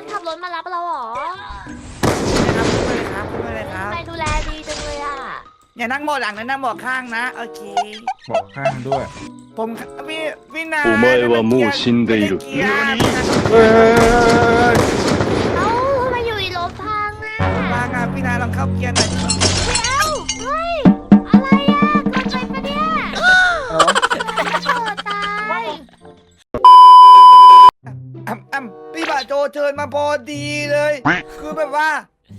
อนขับรถมารับเราหรอครับขึ้นมาเลยครับขึ้นมาเลยครับไมดูแลดีจังเลยอะอย่านั่งเบาหลังนะนั่งเบาข้างนะโอเค บอข้างด้วย ผมพี่พี่นาโอ้ไม่ว่ามู่ชินเดียร์เอ้าทำไมอยู่อีโลพังอะ มาครับพี่นาลองเข้าเกียร์หน่อย มาพอดีเลย คือแบบว่า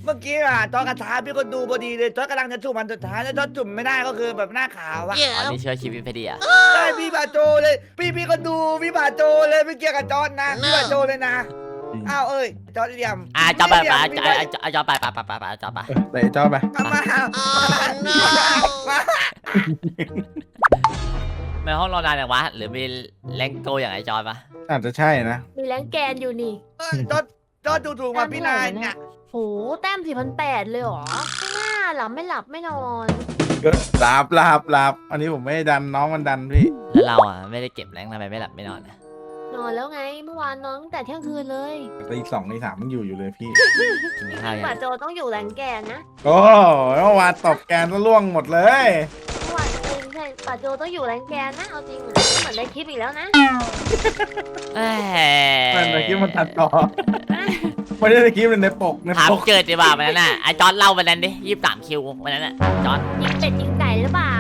เมื่อกี้อะตอนกระทาพี่ก็ดูพอดีเลยตอนกำลังจะจุ่มมันสุดท้ายแล้วตอนจุ่มไม่ได้ก็คือแบบหน้าขาวอะอันนี้เชื่อชีวิตพอดีอะได้พี่บาโจเลย พี่พี่ก็ดูพี่บาโจเลยไม่เกี่ยวกับจอนนะพี่บาโจเลยนะอ้าวเอ้ยจอนเหลี่ยมอะจอไปไปพี่อะเหลี่ยมอะจอไปไปไปไปไปจอไปเตะเจ้าไปเอามาเอามา ไม่ห้องรอนานอย่างวะ หรือมีแรงโกอย่างไอจอยปะอาจจะใช่นะ มีแรงแกนอยู่นี่เออจอนจอนดูถูกกว่าพี่นายเนี่ยโหแต้มสี่พันแปดเลยเหรอไม่น่าหลับไม่หลับไม่นอนก็ลาบลาบลาบอันนี้ผมไม่ได้ดันน้องมันดันพี่ แล้วเราอะไม่ได้เก็บแรงทำไมไม่หลับไม่นอนอะนอนแล้วไงเมื่อวานนอนตั้งแต่เที่ยงคืนเลยตีสองตีสามมันอยู่อยู่เลยพี่ กินข้าวยังป่าโจต้องอยู่แรงแกนนะ โอ้เมื่อวานตบแกนแล้วล่วงหมดเลย ป่าโจต้องอยู่แรงแกนนะ เอาจริงเหมือนเหมือนได้คลิปอีกแล้วนะเอ้ยมันในคลิปมันตัดต่อไม่ได้ในคลิปเลยในปกในถามปกเกิดดีกว่าวันนั้นน่ะไอจอนเล่าวันนั้นดิยี่สิบสามคิววันนั้นน่ะจอนยิงเป็ดยิงไก่หรือเปล่า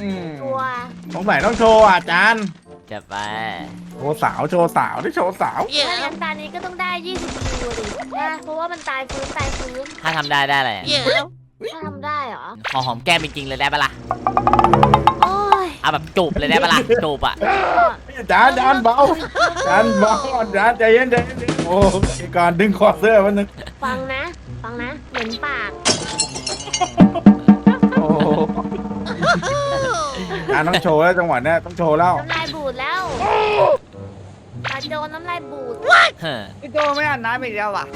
อืมตัว สงสัยต้องโชว์อะอาจารย์เก็บไปโชว์สาวโชว์สาวได้โชว์สาวถ้างั้นตานี้ก็ต้องได้ 20คิวดินะเพราะว่ามันตายฟื้นตายฟื้นถ้าทำได้ได้อะไรอะถ้าทำได้เหรอ ขอหอมแก้มจริงๆเลยได้ปะล่ะโอ้ย เอาแบบจูบเลยได้ปะล่ะจูบอะอาจารย์อาจารย์เบาอาจารย์เบาอาจารย์ใจเย็นใจเย็นโอ้ยก่อนดึงคอเสื้อมันนึงฟังนะ ฟังนะเหม็นปากโอ้อาจารย์ต้องโชว์แล้วจังหวะเนี้ยต้องโชว์แล้วน้ำลายบูดแล้วป่าโจน้ำลายบูดเฮ้อพี่โจไม่อาบน้ำอีกแล้วว่ะ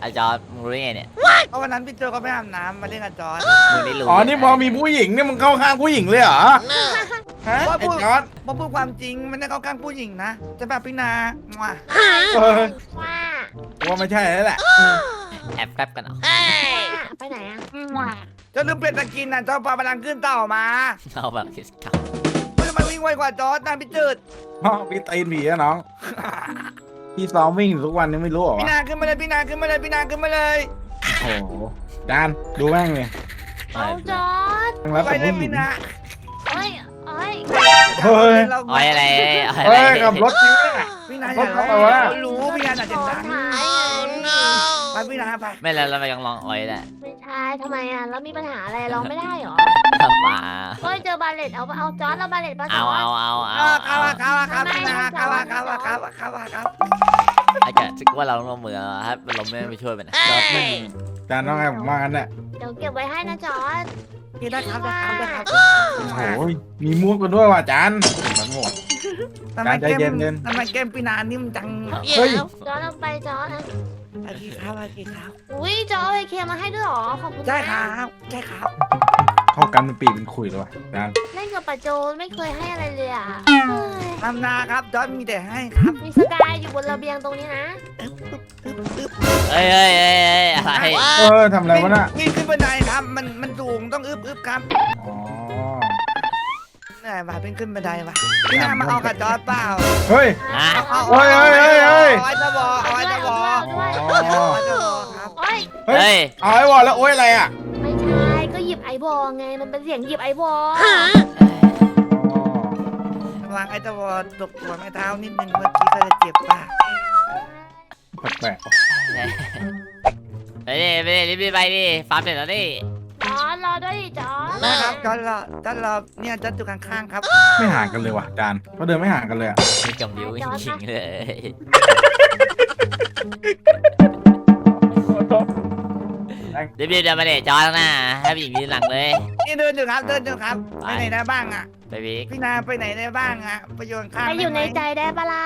ไอจอนมึงรู้ได้ไงเนี่ยเพราะวันนั้นพี่โจก็ไม่อาบน้ำมาเล่นกับจอนมึงได้รู้อ๋อ นี่พอมีผู้หญิงเนี่ยมึงเข้าข้างผู้หญิงเลยเหรอ ฮะว่าไอ้พูดจอร์ดมาพูดความจริงมันได้เข้าข้างผู้หญิงนะ จะแบบพี่นาว่ะเออว่าว่าไม่ใช่แล้วแหละแอบแป๊บกันเหรอไปไหนอะว่ะจะลืมเปลี่ยนตะกินน่ะจอนพาพลังขึ้นเต่ามาเอาแบบคิดครับเฮ้ยทำไมวิ่งไวกว่าจอร์ดนะพี่จืดพ่อพี่ตีนผีอะน้อง พี่ซ้อมวิ่งอยู่ทุกวันนี่ไม่รู้เหรอพี่วะนาขึ้นมาเลยพี่นาขึ้นมาเลยพี่นาขึ้นมาเลยโอ้โหจานดูแม่งเลยเอาจอดแล้วไปแต่เลยผู้หญิพี่งนาเอ้ยเอ้ยเฮ้ยเราอ้อยอะไรอ้อยอะเฮ้ไรยขับรถจริงเนี่ย พี่นาอย่าเขาบอกว่าเขารู้พี่นาอาจจะขอดังถ่ายไงไปพี่นาไปไม่แล้วเราไปยังลองอ้อยแหละไม่ใช่ทำไมอะแล้วมีปัญหาอะไรร้องไม่ได้เหรอ ป่าเฮ้ยเจอบาเลตเอาเอาจอดเอาบาเลตปะจเอาอดเอาเอาเอาเอาเอาเข้ามาเข้ามาครับพี่นาเข้ามาเข้ามาเข้ามาเข้ามาเข้ามาครับไอ้แกจะว่าเราต้องลงมือแล้วถ้าลมไม่ไปช่วยมันนะจอดไม่จานต้องไงผมว่างั้นแหละเดี๋ยวเก็บไว้ให้นะจอดพี่ได้ครับได้ครับได้ครับโอ้ยมีมุกกันด้วยว่ะจานมันหมดทำไมใจเย็นเย็น ทำไมแก้มพี่นานิ่มจังเฮ้ย จอดเอาไปจอดนะอาทิครับอาทิครับ อุ้ยจอดเอาไอเคมาให้ด้วยเหรอขอบคุณนะใช่ครับใช่ครับ เข้ากันเป็นปีเป็นคุยเลยว่ะจานเล่นกับปะโจไม่เคยให้อะไรเลยอะเฮ้ยทำนาครับจอร์ดมีแต่ให้ครับมีสกายอยู่บนระเบียงตรงนี้นะ เอ้ยเอ้ยเอ้ยเอ้ยอะไรเออทำอะไรวะน่ะวิ่งขึ้นบันไดครับ มันมันสูงต้องอึบอึบครับอ๋อเหนื่อยว่ะเป็นขึ้นบันไดว่ะพี่นามาเอากับจอร์ดเปล่าเฮ้ยอะเอาเฮ้ยเฮ้ยเฮ้ยเฮ้ย เอาไว้ตะบอเอาไว้ตะบอเอาด้วยอ๋อเอาไว้ตะบอครับ โอ้ยเฮ้ยเฮ้ยเอาไอ้วอลแล้วโอ้ยอะไรอะไม่ใช่ก็ หยิบไอบอลไง มันเป็นเสียงหยิบไอบอลวางไอ้ตะบอตกหัวแม่เท้านิดนึงเมื่อกี้ก็จะเจ็บป่ะแปลกไปดิไปดิรีบๆไปดิฟาร์มเสร็จแล้วดิจอดรอด้วยดิจอดนะครับจอร์ดรอจอร์ดรอเนี่ยจอร์ดอยู่ข้างๆครับๆไม่ห่างกันเลยว่ะจานเขาเดินไม่ห่างกันเลยอะมีกำลิ้วยิงๆเลย รีบๆเดินมาเด็จอแล้วนะให้ผู้หญิงยืนหลังเลย นี่เดินอยู่ครับเดินอยู่ครับไปไหนได้บ้างอะไปบิ๊กพี่นาไปไหนได้บ้างอะไปโยนข้างไปอยู่ในได้ไหมใจได้ปะล่ะ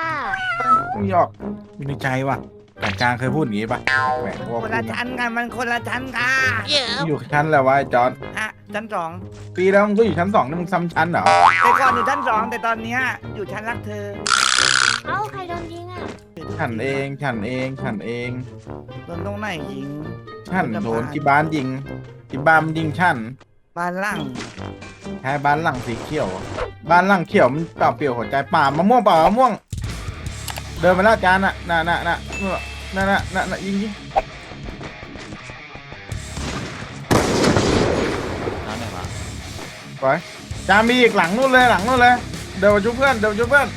ไม่ยอกอยู่ในใจว่ะแต่จางเคยพูดอย่างงี้ปะแหมพวกคนละชั้นกันมันคนละชั้นค่ะอยู่ชั้นแล้ววะไอ้จอนอะชั้นสองปีแล้วมึงก็อยู่ชั้นสองนี่มึงซ้ำชั้นเหรอแต่ก่อนอยู่ชั้นสองแต่ตอนเนี้ยอยู่ชั้นรักเธอเอ้าใครโดนยิงอะจฉันเองฉันเองฉันเองโดนตรงไหนยิง ฉันโดนที่บ้านยิงที่บ้านมันยิงฉันบ้านล่างแค่บ้านหลังสีเขียว บ้านหลังเขียวมันเปล่าเปลี่ยวหัวใจป่ามะม่วงเปล่ามะม่วง เดินมาแล้วจานน่ะน่ะน่ะน่ะน่ะน่ะน่ะน่ะยิงยิงน้องหนึ่งเหรอไปจานมีอีกหลังนู่นเลยหลังนู่นเลย เดี๋ยวมาชุบเพื่อนเดี๋ยวมาชุบเพื่อน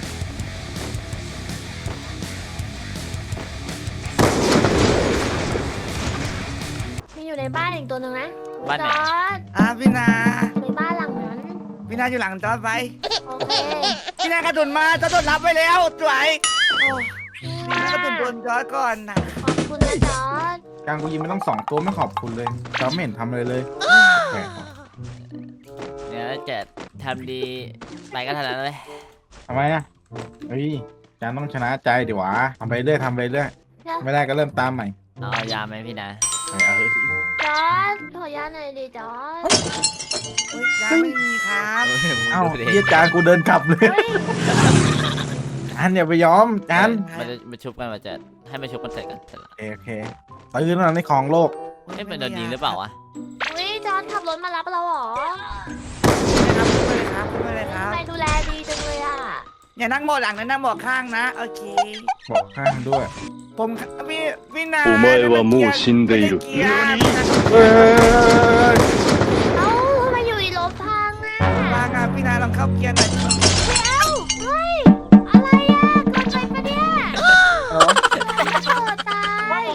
อยู่ในบ้านอีกตัวหนึ่งนะบ้านไหน จอร์ดอะพี่นาในบ้านหลังนั้นพี่นาอยู่หลังจอดไปโอเคพี่นากระตุนมาจอดโดนรับไปแล้วสวยโอ้พี่นากระตุนโดนจอดก่อนนะขอบคุณนะจอร์ดกลางกูยิงไม่ต้องสองตัวไม่ขอบคุณเลยจอไม่เห็นทำเลยเลยแหมเนี่ยถ้าเกิดทำดีไปก็เท่านั้นเลยทำไมอะเฮ้ยจานต้องชนะใจดิวะทำไปเรื่อยทำไปเรื่อยไม่ได้ก็เริ่มตามใหม่เอายาไหมพี่นะเออเออจ อร์ดขอยาหน่อยดิจอร์ดเฮ้ยยังไม่มีครับเอ้าเฮียจานกูเดินกลับเลยเฮ้ยจานอย่าไปยอมจานมันจะมาชุบกันมาจะให้มาชุบกันเสร็จกันเสร็จแล้วโอเคโอเคตื่นแล้วในของโลกเอ๊ะเป็นโดนยิงหรือเปล่าวะอุ้ยจอร์ดขับรถมารับเราเหรอครับขึ้นมาเลยครับ ทำไมดูแลดีจังเลยอะอย่านั่งหมอหลังนะนั่งหมอข้างนะ โอเค บอกข้างด้วย ผมพี่พี่นา お前はもう死んでいる เกียร์พี่นา เอ้ย เอ้าทำไมอยู่อีรถพังอ่ะ วางอ่ะพี่นาลองเข้าเกียร์หน่อย ไม่เอาเฮ้ย อะไรอ่ะเกิดอะไรปะเนี่ย เออ เกิดตาย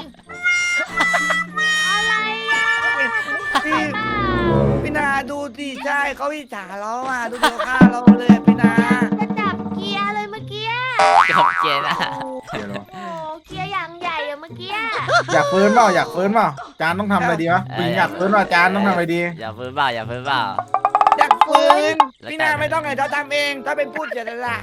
อะไรอ่ะ พี่พี่นาดูดิใช่เขาอิจฉาเราอ่ะดูเดียวข้าเราเลยพี่นา จะจับเกียร์เลยเมื่อกี้ จบเกมนะ เดี๋ยวรอ ใหญ่อะเมื่อกี้อยากฟื้นเปล่าอยากฟื้นเปล่าจานต้องทำอะไรดีวะผู้หญิงอยากฟื้นเปล่าจานต้องทำอะไรดี อย่าเพิ่งเปล่าอย่าเพิ่งเปล่าอยาก ฟื้นพี่นาไม่ต้องไงเขาทำเองถ้าเป็นพูดเจรจา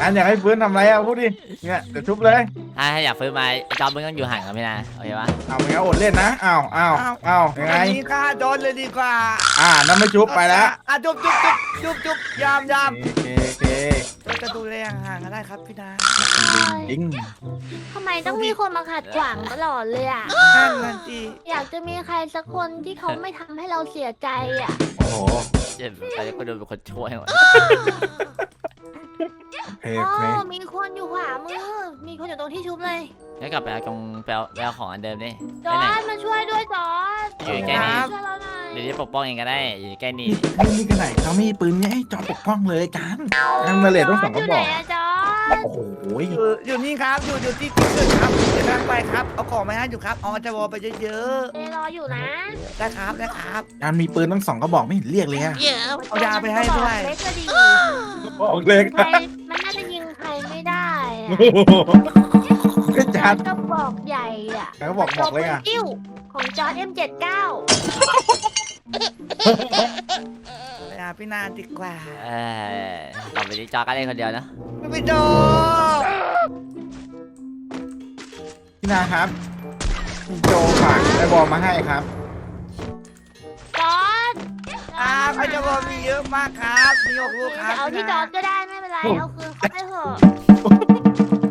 จานอยากให้ฟื้นทำอะไรอะพูดดิเนี่ยเดี๋ยวชุบเลยถ้าให้อยากฟื้นมาไอ้จอมมึงต้องอยู่ห่างกันพี่นะโอเคปะเอาไม่งั้นอดเล่นนะอ้าวอ้าวอ้าวยังไงอันนี้ฆ่าโดนเลยดีกว่า อ่านั่นไม่ชุบไปแล้วอะจุบจุบจุบจุบจุบยามยามโอเคโอเคเราจะดูแลห่างๆกันได้ครับพี่นาจริงทำไมต้องมีคนมาขัดขวางตลอดเลยอะนั่นนั่นจีอยากจะมีใครสักคนที่เขาไม่ทำให้เราเสียใจอะโอ้โห เจ็บไปก็โดนเป็นคนช่วยหมดโอเคโอ้โอเคมีคนอยู่ขวามือ มีคนอยู่ตรงที่ชุบเลยงั้นกลับไปเอากองไปเอาไปเอาของอันเดิมนี่จไปอไหน ร์ดมาช่วยด้วยจอร์ดอยู่ใกล้นี่ ช่วยเราหน่อยเดี๋ยวจะปกป้องเองก็ได้ อยู่ใกล้นี่นี่นี่กันไหนเขามีปืนเนี่ยให้จอดปกป้องเลยจานทำมาเลทต้องสองกระบอกจร์ดยู่ไหนอะจอร์ด โอ้โหอยู่อยู่นี่ครับ อยู่อยู่ที่ที่เกิดครับเดี๋ยวนั่งไปครับ เอาของมาให้อยู่ครับ เอาจะวอไปเยอะเอรออยู่นะๆได้ครับได้ครับจานมีปืนต้องสองกระบอกไม่เห็นเรียกเลยอะเอายาไปให้ด้วย เล็กก็ดีบอกเล็กใครมันน่าจะยิงใครไม่ได้อะก็จานก็บอกใหญ่อะก็บอกบอกเลยอะตัวปิ้วของจอร์ด M79 ไปหาพี่นาดีกว่า เออต่อไปนี้จอก็เล่นคนเดียวนะ พี่โจพี่นาครับพี่โจฝากไอ้บอลมาให้ครับ จอร์ดครับไอ้เจ้าวอมีเยอะมากครับ มีหกลูกครับเอาที่พี่จอนาร์ดก็ได้ไม่เป็นไร เอาคืนเขาไปเถอะ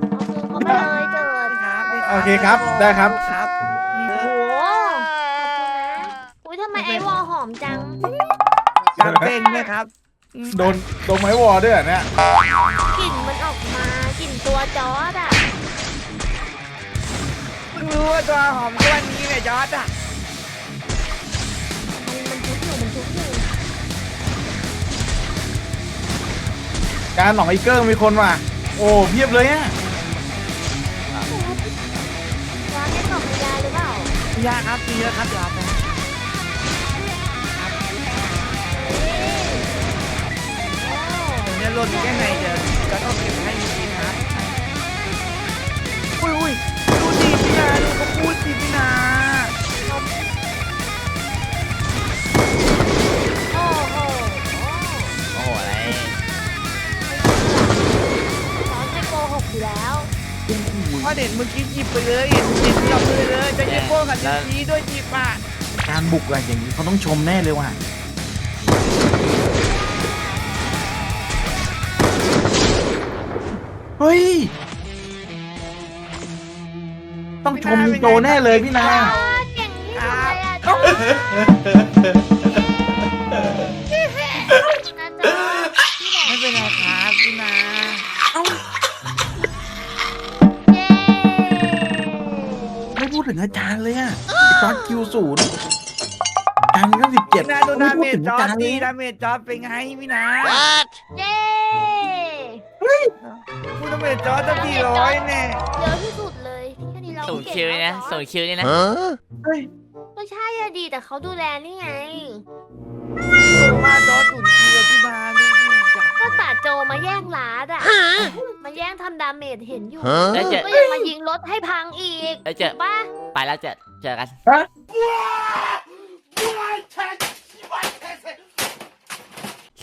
เอาคืนเขาไปเลยเจิดครับโอเคครับได้ครับ ครับมีโอ้โหขอบคุณนะอุ้ยทำไมไอ้วอหอมจังจำเป็นด้วยครับ โดนโดนไม้วอลด้วยเหรอเนี่ย ตัวจอร์ดอะเพิ่งรู้ว่าตัวหอมตัวนี้เนี่ยยอดอะมันมันทุกอยู่มันทุกอยู่การหนองอีเกิลมีคนว่ะ โอ้เพียบเลยอะจอร์ดได้กล่องยาหรือเปล่าพี่ยาครับมีเยอะครับเดี๋ยวเอาไปผมจะหล่นอยู่แค่ไหนเดี๋ยวจะต้องเก็บให้ พ่อเด่นเมื่อกี้หยิบไปเลยเห็นเห็นจับมือเลยจะยิบโป้งกับนิ้วชี้ด้วยจีบอะการบุกอะไรอย่างนี้เขาต้องชมแน่เลยว่ะเฮ้ย ต้องชมโจแน่เลยพี่นาอ่าเก่งที่สุดเลยอะจอนะจอที่ไหนไม่เป็นไรครับพี่นา ดถึงอาจารย์เลยอะจอร์ดคิวศูนย์อาจารย์ก็สิบเจ็ดพี่นาดูไม่ดาพูเมดจถึงจอาอจารย์เลดียดาเมจจอเป็นไงพี่นาเย้พูดดาเมจจอจะสี่ร้อยเนี่ยเยอะที่สุดเลยแค่นี้เราส่งเก่งคิวนี่นะแล้วส่งคิวนี่นะเฮ้ยก็ใช่อะดีแต่เขาดูแลนี่ไงว่าจอตุ่นเกียวพี่นาดูสิจ้ะก็ตาโจมาแย่งร้านอะ มาแย่งทำดาเมจเห็นอยู่ เอ้ยก็ยังมายิงรถให้พังอีกเจ๊ป้ไปแล้วเจอเจอกัน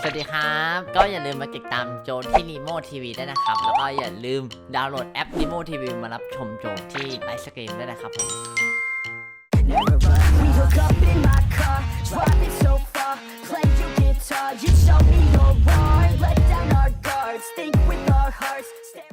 สวัสดีครับ ก็อย่าลืมมาติดตามโจนที่ Nemo TV ได้นะครับ แล้วก็อย่าลืมดาวน์โหลดแอป Nemo TV มารับชมโจนที่ไลน์สกรี a ได้นะครับ